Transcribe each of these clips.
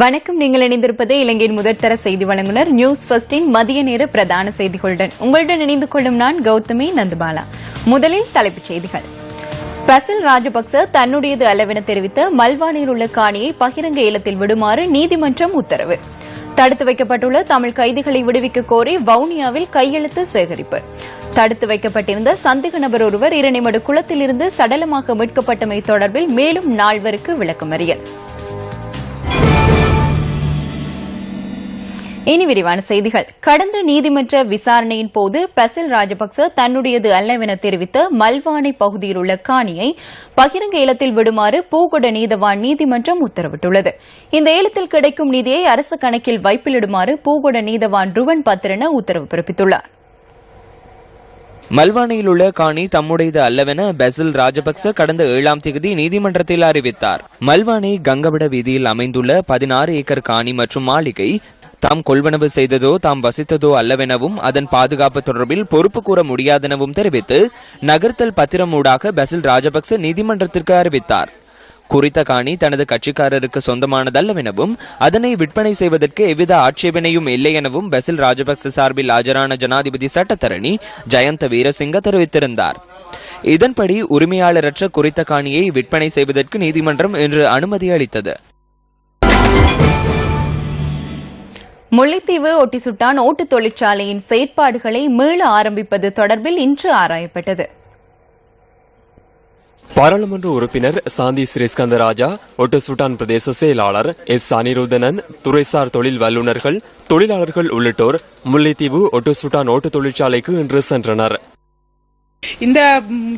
வணக்கம். நீங்கள் இணைந்திருப்பது இலங்கையின் முதற்தர செய்தி வழங்குனர். நியூஸ் ஃபர்ஸ்டின் மதிய நேர பிரதான செய்திகளுடன் உங்களுடன் இணைந்து கொள்ளும் நான் கௌதமி நந்தபாலா. முதலில் தலைப்புச் செய்திகள். பசில் ராஜபக்ச தன்னுடையது அல்லவென தெரிவித்த மல்வானியில் உள்ள காணியை பகிரங்க ஏலத்தில் விடுமாறு நீதிமன்றம் உத்தரவு. தடுத்து வைக்கப்பட்டுள்ள தமிழ் கைதிகளை விடுவிக்க கோரி வவுனியாவில் கையெழுத்து சேகரிப்பு. தடுத்து வைக்கப்பட்டிருந்த சந்தேக நபர் ஒருவர் இரணிமடு குளத்திலிருந்து சடலமாக மீட்கப்பட்டமை தொடர்பில் மேலும் நால்வருக்கு விளக்கமறியல். இனி விரிவான செய்திகள். கடந்த நீதிமன்ற விசாரணையின் போது பசில் ராஜபக்ச தன்னுடையது அல்லவென தெரிவித்த மல்வானை பகுதியில் உள்ள காணியை பகிரங்க ஏலத்தில் விடுமாறு பூகொட நீதவான் நீதிமன்றம் உத்தரவிட்டுள்ளது. இந்த ஏலத்தில் கிடைக்கும் நிதியை அரசு கணக்கில் வைப்பிலிடுமாறு பூகொட நீதவான் ருவன் பத்திரன உத்தரவு பிறப்பித்துள்ளார். மல்வானையில் உள்ள காணி தம்முடையது அல்லவென பெசில் ராஜபக்ச கடந்த ஏழாம் தேதி நீதிமன்றத்தில் அறிவித்தார். மல்வானை கங்கவிட வீதியில் அமைந்துள்ள பதினாறு ஏக்கர் காணி மற்றும் மாளிகை தாம் கொள்வனவு செய்ததோ தாம் வசித்ததோ அல்லவெனவும் அதன் பாதுகாப்பு தொடர்பில் பொறுப்பு கூற முடியாதெனவும் தெரிவித்து நகர்த்தல் பத்திரம் ஊடாக பெசில் ராஜபக்ச நீதிமன்றத்திற்கு அறிவித்தார். குறித்த காணி தனது கட்சிக்காரருக்கு சொந்தமானதல்லவெனவும் அதனை விற்பனை செய்வதற்கு எவ்வித ஆட்சேபனையும் இல்லை எனவும் பெசில் ராஜபக்ச சார்பில் ஆஜரான ஜனாதிபதி சட்டத்தரணி ஜயந்த வீரசிங்க தெரிவித்திருந்தார். இதன்படி உரிமையாளரற்ற குறித்த காணியை விற்பனை செய்வதற்கு நீதிமன்றம் இன்று அனுமதி அளித்தது. முல்லைத்தீவு ஒட்டிசுட்டான் ஓட்டு தொழிற்சாலையின் செயற்பாடுகளை மீள ஆரம்பிப்பது தொடர்பில் இன்று ஆராயப்பட்டது. பாராளுமன்ற உறுப்பினர் சாந்தி ஸ்ரீஸ்கந்தராஜா ஒட்டுசுட்டான் பிரதேச செயலாளர் எஸ் அனிருதனன் துறைசார் தொழில் வல்லுநர்கள் தொழிலாளர்கள் உள்ளிட்டோர் முல்லைத்தீவு ஒட்டுசுட்டான் ஓட்டு தொழிற்சாலைக்கு இன்று சென்றனர். இந்த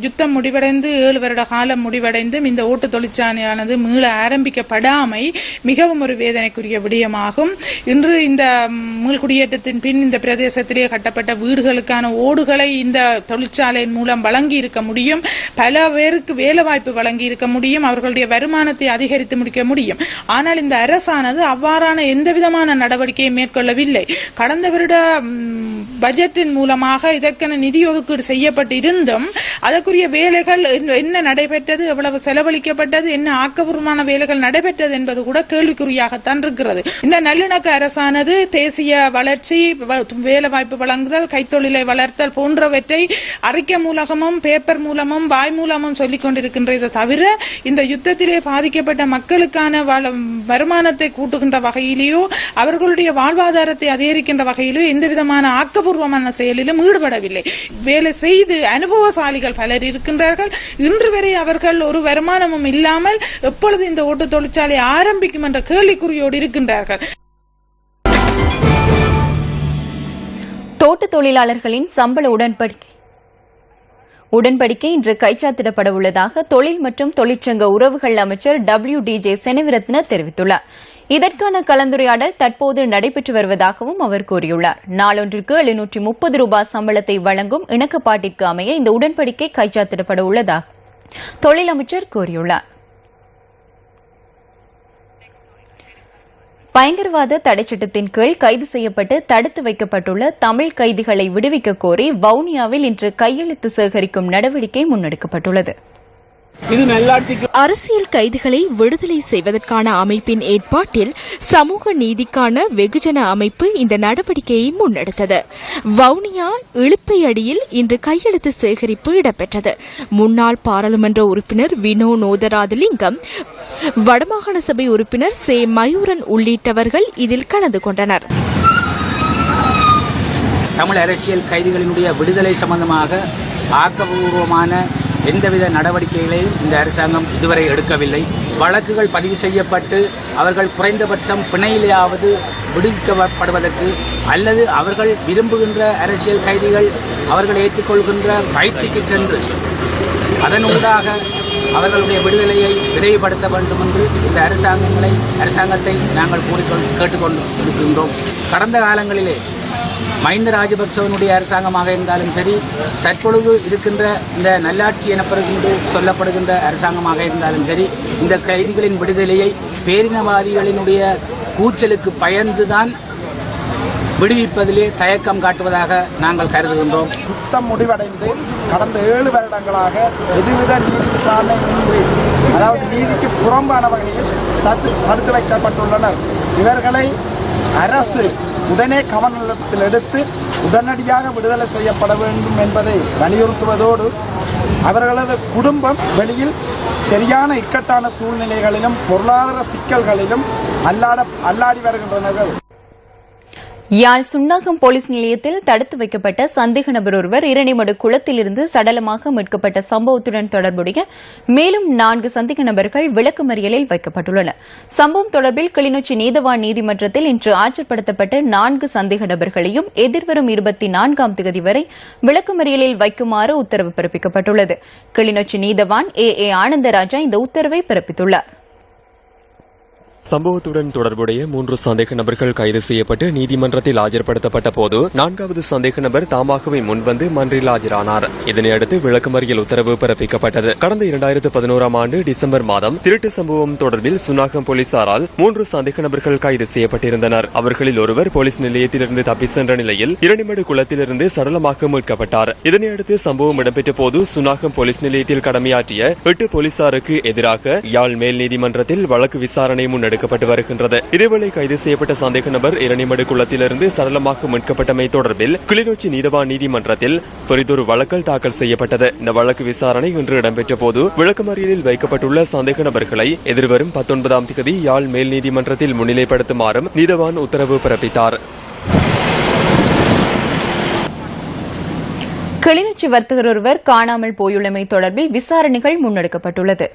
யுத்தம் முடிவடைந்து ஏழு வருட காலம் முடிவடைந்தும் இந்த ஓட்டு தொழிற்சாலையானது மீள ஆரம்பிக்கப்படாமை மிகவும் ஒரு வேதனைக்குரிய விடயமாகும். இன்று இந்த ம், மீள்குடியேற்றத்தின் பின் இந்த பிரதேசத்திலே கட்டப்பட்ட வீடுகளுக்கான ஓடுகளை இந்த தொழிற்சாலையின் மூலம் வழங்கி இருக்க முடியும். பல பேருக்கு வேலை வாய்ப்பு வழங்கி இருக்க முடியும். அவர்களுடைய வருமானத்தை அதிகரித்து முடிக்க முடியும். ஆனால் இந்த அரசானது அவ்வாறான எந்த விதமான நடவடிக்கையை மேற்கொள்ளவில்லை. கடந்த வருட பட்ஜெட்டின் மூலமாக இதற்கென நிதி ஒதுக்கீடு செய்யப்பட்டு இருந்தும் அதற்குரிய வேலைகள் என்ன- நடைபெற்றது எவ்வளவு செலவழிக்கப்பட்டது என்ன ஆக்கப்பூர்வமான வேலைகள் நடைபெற்றது என்பது கூட கேள்விக்குறியாகத்தான் இருக்கிறது. இந்த நல்லிணக்க அரசானது தேசிய வளர்ச்சி வ- வழங்குதல் கைத்தொழிலை வளர்த்தல் போன்றவற்றை அறிக்கை மூலமும் பேப்பர் மூலமும் வாய் மூலமும் சொல்லிக் கொண்டிருக்கின்றதை தவிர இந்த யுத்தத்திலே பாதிக்கப்பட்ட மக்களுக்கான வருமானத்தை கூட்டுகின்ற வகையிலேயோ அவர்களுடைய வாழ்வாதாரத்தை அதிகரிக்கின்ற வகையிலோ எந்த விதமான ஆக்கப்பூர்வமான செயலிலும் ஈடுபடவில்லை. வேலை செய்து அனுபவசாலிகள் பலர் இருக்கின்றார்கள். இன்று வரை அவர்கள் ஒரு வருமானமும் இல்லாமல் எப்பொழுது இந்த ஓட்டு தொழிற்சாலை ஆரம்பிக்கும் என்ற கேள்விக்குறியோடு இருக்கின்றார்கள். தோட்ட தொழிலாளர்களின் சம்பள உடன்படிக்கை. உடன்படிக்கை இன்று கைச்சாத்திடப்பட உள்ளதாக தொழில் மற்றும் தொழிற்சங்க உறவுகள் அமைச்சர் டபிள்யூ டி ஜே செனவிரத்ன தெரிவித்துள்ளார். இதற்கான கலந்துரையாடல் தற்போது நடைபெற்று வருவதாகவும் அவர் கூறியுள்ளார். நாளொன்றுக்கு எழுநூற்றி முப்பது ரூபாய் சம்பளத்தை வழங்கும் இணக்கப்பாட்டிற்கு அமைய இந்த உடன்படிக்கை கைச்சாத்திடப்பட உள்ளதாக தொழில் அமைச்சர் கூறியுள்ளார். பயங்கரவாத தடைச்சட்டத்தின் கீழ் கைது செய்யப்பட்டு தடுத்து வைக்கப்பட்டுள்ள தமிழ் கைதிகளை விடுவிக்க கோரி வவுனியாவில் இன்று கையெழுத்து சேகரிக்கும் நடவடிக்கை முன்னெடுக்கப்பட்டுள்ளது. அரசியல் கைதிகளை விடுதலை செய்வதற்கான அமைப்பின் ஏற்பாட்டில் சமூக நீதிக்கான வெகுஜன அமைப்பு இந்த நடவடிக்கையை முன்னெடுத்தது. வவுனியா இழுப்பையடியில் இன்று கையெழுத்து சேகரிப்பு இடம்பெற்றது. முன்னாள் பாராளுமன்ற உறுப்பினர் வினோ நோதராதலிங்கம் வடமாகாண சபை உறுப்பினர் சே. மயூரன் உள்ளிட்டவர்கள் இதில் கலந்து கொண்டனர். தமிழ் அரசியல் கைதிகளினுடைய விடுதலை சம்பந்தமாக ஆக்கப்பூர்வமான எந்தவித நடவடிக்கைகளையும் இந்த அரசாங்கம் இதுவரை எடுக்கவில்லை. வழக்குகள் பதிவு செய்யப்பட்டு அவர்கள் குறைந்தபட்சம் பிணையிலேயாவது விடுவிக்கப்படுவதற்கு அல்லது அவர்கள் விரும்புகின்ற அரசியல் கைதிகள் அவர்கள் ஏற்றுக்கொள்கின்ற பயிற்சிக்கு சென்று அதனூடாக அவர்களுடைய விடுதலையை விரைவுபடுத்த வேண்டும் என்று இந்த அரசாங்கங்களை அரசாங்கத்தை நாங்கள் கூறிக்கொண்டு கேட்டுக்கொண்டு இருக்கின்றோம். கடந்த காலங்களிலே மஹிந்த ராஜபக்சவனுடைய அரசாங்கமாக இருந்தாலும் சரி தற்பொழுது இருக்கின்ற இந்த நல்லாட்சி எனப்படுகின்ற சொல்லப்படுகின்ற அரசாங்கமாக இருந்தாலும் சரி இந்த கைதிகளின் விடுதலையை பேரினவாதிகளினுடைய கூச்சலுக்கு பயந்துதான் விடுவிப்பதிலே தயக்கம் காட்டுவதாக நாங்கள் கருதுகின்றோம். சுத்தம் முடிவடைந்து கடந்த ஏழு வருடங்களாக எதுவித நீதி விசாரணை இன்றி அதாவது நீதிக்கு புறம்பான வகையில் தடுத்து வைக்கப்பட்டுள்ளனர். இவர்களை அரசு உடனே கவனத்தில் எடுத்து உடனடியாக விடுதலை செய்யப்பட வேண்டும் என்பதை வலியுறுத்துவதோடு அவர்களது குடும்பம் வெளியில் சரியான இக்கட்டான சூழ்நிலைகளிலும் பொருளாதார சிக்கல்களிலும் அல்லாட அல்லாடி வருகின்றனர் யாழ் சுண்ணாகம் போலீஸ் நிலையத்தில் தடுத்து வைக்கப்பட்ட சந்தேக நபர் ஒருவர் இரணிமடு குளத்திலிருந்து சடலமாக மீட்கப்பட்ட சம்பவத்துடன் தொடர்புடைய மேலும் நான்கு சந்தேக நபர்கள் விளக்குமறியலில் வைக்கப்பட்டுள்ளனர். சம்பவம் தொடர்பில் கிளிநொச்சி நீதவான் நீதிமன்றத்தில் இன்று ஆஜர்படுத்தப்பட்ட நான்கு சந்தேக நபர்களையும் எதிர்வரும் இருபத்தி நான்காம் தேதி வரை விளக்குமறியலில் வைக்குமாறு உத்தரவு பிறப்பிக்கப்பட்டுள்ளது. கிளிநொச்சி நீதவான் ஏ ஏ ஆனந்தராஜா இந்த உத்தரவை பிறப்பித்துள்ளார். சம்பவத்துடன் தொடர்புடைய மூன்று சந்தேக நபர்கள் கைது செய்யப்பட்டு நீதிமன்றத்தில் ஆஜர்படுத்தப்பட்ட போது நான்காவது சந்தேக நபர் தாமாகவே முன்வந்து மன்றில் ஆஜரானார். இதனையடுத்து விளக்குமறியல் உத்தரவு பிறப்பிக்கப்பட்டது. கடந்த இரண்டாயிரத்து பதினோராம் ஆண்டு டிசம்பர் மாதம் திருட்டு சம்பவம் தொடர்பில் சுனாகம் போலீசாரால் மூன்று சந்தேக நபர்கள் கைது செய்யப்பட்டிருந்தனர். அவர்களில் ஒருவர் போலீஸ் நிலையத்திலிருந்து தப்பி சென்ற நிலையில் இரணிமடு குளத்திலிருந்து சடலமாக மீட்கப்பட்டார். இதனையடுத்து சம்பவம் இடம்பெற்ற போது சுனாகம் போலீஸ் நிலையத்தில் கடமையாற்றிய எட்டு போலீசாருக்கு எதிராக யாழ் மேல் நீதிமன்றத்தில் வழக்கு விசாரணை எடுக்கப்பட்டு வருகின்றது. இதேவேளை கைது செய்யப்பட்ட சந்தேக நபர் இரணிமடு குளத்திலிருந்து சடலமாக மீட்கப்பட்டமை தொடர்பில் கிளிநொச்சி நீதவான் நீதிமன்றத்தில் பெரிதொரு வழக்கல் தாக்கல் செய்யப்பட்டது. இந்த வழக்கு விசாரணை இன்று இடம்பெற்ற போது விளக்கமறியலில் வைக்கப்பட்டுள்ள சந்தேக நபர்களை எதிர்வரும் பத்தொன்பதாம் தேதி யாழ் மேல் நீதிமன்றத்தில் முன்னிலைப்படுத்துமாறும் நீதவான் உத்தரவு பிறப்பித்தார். கிளிநொச்சி வர்த்தகர் ஒருவர் காணாமல் போயுள்ளமை தொடர்பில் விசாரணைகள் முன்னெடுக்கப்பட்டுள்ளது.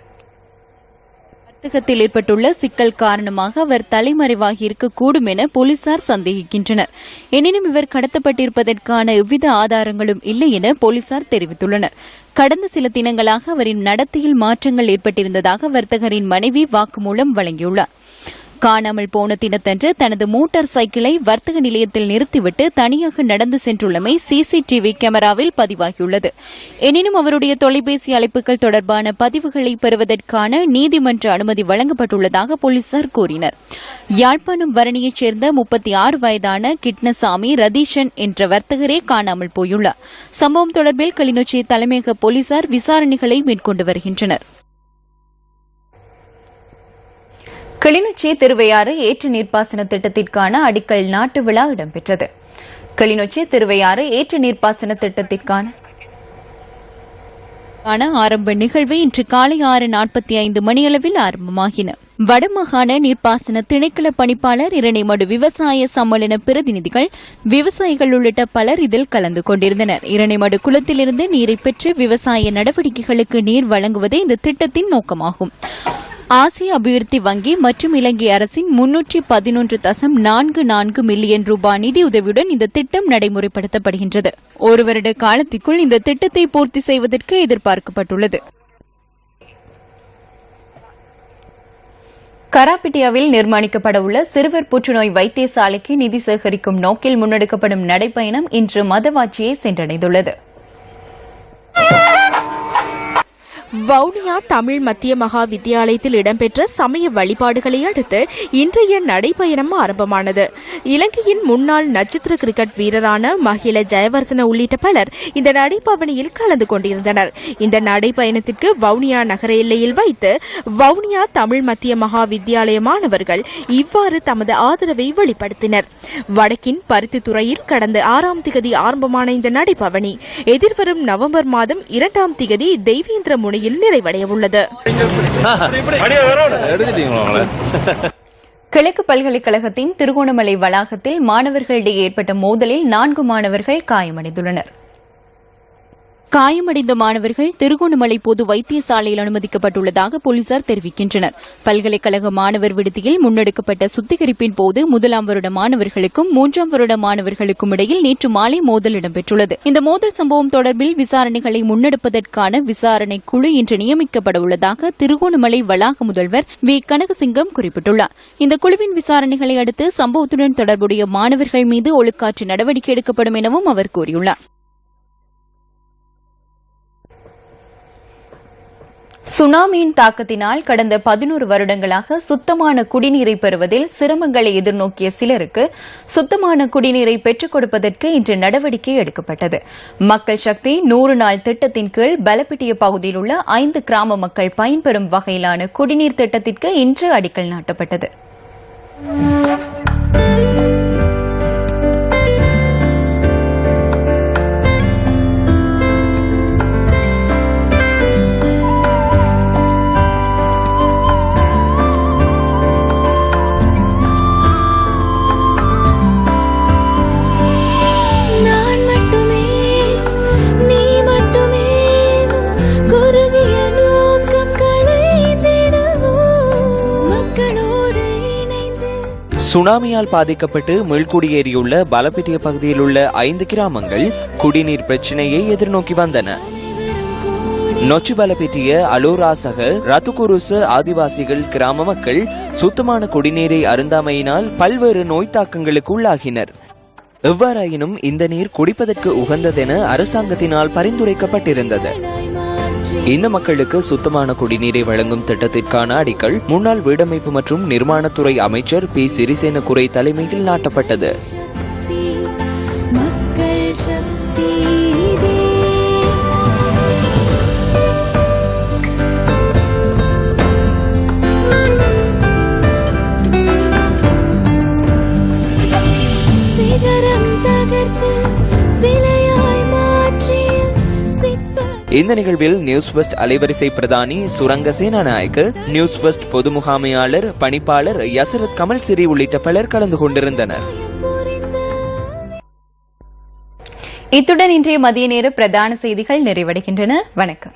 வர்த்தகத்தில் ஏற்பட்டுள்ள சிக்கல் காரணமாக அவர் தலைமறைவாகி இருக்கக்கூடும் என போலீசார் சந்தேகிக்கின்றனர். எனினும் இவர் கடத்தப்பட்டிருப்பதற்கான எவ்வித ஆதாரங்களும் இல்லை என போலீசார் தெரிவித்துள்ளனர். கடந்த சில தினங்களாக அவரின் நடத்தையில் மாற்றங்கள் ஏற்பட்டிருந்ததாக வர்த்தகரின் மனைவி வாக்குமூலம் வழங்கியுள்ளார். காணாமல் போன தினத்தன்று தனது மோட்டார் சைக்கிளை வர்த்தக நிலையத்தில் நிறுத்திவிட்டு தனியாக நடந்து சென்றுள்ளமை சிசிடிவி கேமராவில் பதிவாகியுள்ளது. எனினும் அவருடைய தொலைபேசி அழைப்புகள் தொடர்பான பதிவுகளை பெறுவதற்கான நீதிமன்ற அனுமதி வழங்கப்பட்டுள்ளதாக போலீசார் கூறினர். யாழ்ப்பாணம் வரணியைச் சேர்ந்த முப்பத்தி ஆறு வயதான கிட்னசாமி ரதீஷன் என்ற வர்த்தகரே காணாமல் போயுள்ளார். சம்பவம் தொடர்பில் கிளிநொச்சி தலைமையக போலீசார் விசாரணைகளை மேற்கொண்டு வருகின்றனர். கிளிநொச்சி திருவையாறு ஏற்று நீர்ப்பாசன திட்டத்திற்கான அடிக்கல் நாட்டு விழா இடம்பெற்றது. கிளிநொச்சி திருவையாறு ஏற்று நீர்ப்பாசன திட்டத்திற்கான ஆரம்ப நிகழ்வு இன்று காலை ஆறு நாற்பத்தி ஐந்து மணியளவில் ஆரம்பமாகின. வடமாகாண நீர்ப்பாசன திணைக்கள பணிப்பாளர் இரணைமடு விவசாய சம்மேளன பிரதிநிதிகள் விவசாயிகள் உள்ளிட்ட பலர் இதில் கலந்து கொண்டிருந்தனர். இரணைமடு குளத்திலிருந்து நீரை பெற்று விவசாய நடவடிக்கைகளுக்கு நீர் வழங்குவதே இந்த திட்டத்தின் நோக்கமாகும். ஆசிய அபிவிருத்தி வங்கி மற்றும் இலங்கை அரசின் முன்னூற்றி பதினொன்று தசம் நான்கு நான்கு மில்லியன் ரூபாய் நிதியுதவியுடன் இந்த திட்டம் நடைமுறைப்படுத்தப்படுகின்றது. ஒரு வருட காலத்திற்குள் இந்த திட்டத்தை பூர்த்தி செய்வதற்கு எதிர்பார்க்கப்பட்டுள்ளது. கராபிட்டியாவில் நிர்மாணிக்கப்பட உள்ள சிறுவர் புற்றுநோய் வைத்தியசாலைக்கு நிதி சேகரிக்கும் நோக்கில் முன்னெடுக்கப்படும் நடைப்பயணம் இன்று மதவாச்சியை சென்றடைந்துள்ளது. வவுனியா தமிழ் மத்திய மகா வித்தியாலயத்தில் இடம்பெற்ற சமய வழிபாடுகளை அடுத்து இன்றைய நடைபயணம் ஆரம்பமானது. இலங்கையின் முன்னாள் நட்சத்திர கிரிக்கெட் வீரரான மகிழ ஜெயவர்தன உள்ளிட்ட பலர் இந்த நடைபவனியில் கலந்து கொண்டிருந்தனர். இந்த நடைபயணத்திற்கு வவுனியா நகர எல்லையில் வைத்து வவுனியா தமிழ் மத்திய மகா வித்தியாலய மாணவர்கள் இவ்வாறு தமது ஆதரவை வெளிப்படுத்தினர். வடக்கின் பருத்தித்துறையில் கடந்த ஆறாம் திகதி ஆரம்பமான இந்த நடைபவனி. எதிர்வரும் நவம்பர் மாதம் இரண்டாம் திகதி தெய்வேந்திர முனையில் நிறைவடைய உள்ளது கிழக்கு பல்கலைக்கழகத்தின் திருகோணமலை வளாகத்தில் மாணவர்களிடையே ஏற்பட்ட மோதலில் நான்கு மாணவர்கள் காயமடைந்துள்ளனர். காயமடைந்த மாணவர்கள் திருகோணமலை பொது வைத்தியசாலையில் அனுமதிக்கப்பட்டுள்ளதாக போலீசார் தெரிவிக்கின்றனர். பல்கலைக்கழக மாணவர் விடுதியில் முன்னெடுக்கப்பட்ட சுத்திகரிப்பின் போது முதலாம் வருட மாணவர்களுக்கும் மூன்றாம் வருட மாணவர்களுக்கும் இடையில் நேற்று மாலை மோதல் இடம்பெற்றுள்ளது. இந்த மோதல் சம்பவம் தொடர்பில் விசாரணைகளை முன்னெடுப்பதற்கான விசாரணை குழு இன்று நியமிக்கப்பட உள்ளதாக திருகோணமலை வளாக முதல்வர் வி. கனகசிங்கம் குறிப்பிட்டுள்ளார். இந்த குழுவின் விசாரணைகளை அடுத்து சம்பவத்துடன் தொடர்புடைய மாணவர்கள் மீது ஒழுக்காற்று நடவடிக்கை எடுக்கப்படும் எனவும் அவர் கூறியுள்ளார். சுனாமியின் தாக்கத்தினால் கடந்த பதினோரு வருடங்களாக சுத்தமான குடிநீரை பெறுவதில் சிரமங்களை எதிர்நோக்கிய சிலருக்கு சுத்தமான குடிநீரை பெற்றுக் கொடுப்பதற்கு இன்று நடவடிக்கை எடுக்கப்பட்டது. மக்கள் சக்தி நூறு நாள் திட்டத்தின் கீழ் பலப்பிட்டிய பகுதியில் உள்ள ஐந்து கிராம மக்கள் பயன்பெறும் வகையிலான குடிநீர் திட்டத்திற்கு இன்று அடிக்கல் நாட்டப்பட்டது. சுனாமியால் பாதிக்கப்பட்டு மீள்குடியேறியுள்ள பலப்பிட்டிய பகுதியில் உள்ள ஐந்து கிராமங்கள் குடிநீர் பிரச்சினையை எதிர்நோக்கி வந்தன. நொச்சி பலப்பிட்டிய அலோராசக ரத்துகுருச ஆதிவாசிகள் கிராம மக்கள் சுத்தமான குடிநீரை அருந்தாமையினால் பல்வேறு நோய் தாக்கங்களுக்கு உள்ளாகினர். எவ்வாறாயினும் இந்த நீர் குடிப்பதற்கு உகந்ததென அரசாங்கத்தினால் பரிந்துரைக்கப்பட்டிருந்தது. இந்த மக்களுக்கு சுத்தமான குடிநீரை வழங்கும் திட்டத்திற்கான அடிக்கல் முன்னாள் வீடமைப்பு மற்றும் நிர்மாணத்துறை அமைச்சர் பி. சிறிசேன குறை தலைமையில் நாட்டப்பட்டது. இந்த நிகழ்வில் நியூஸ் பெஸ்ட் அலைவரிசை பிரதானி சுரங்க சேனாநாயக்கு நியூஸ் பெஸ்ட் பொது முகாமையாளர் பணிப்பாளர் யசரத் கமல் சிறி உள்ளிட்ட பலர் கலந்து கொண்டிருந்தனர். இத்துடன் இன்றைய மதிய நேர பிரதான செய்திகள் நிறைவடைகின்றன. வணக்கம்.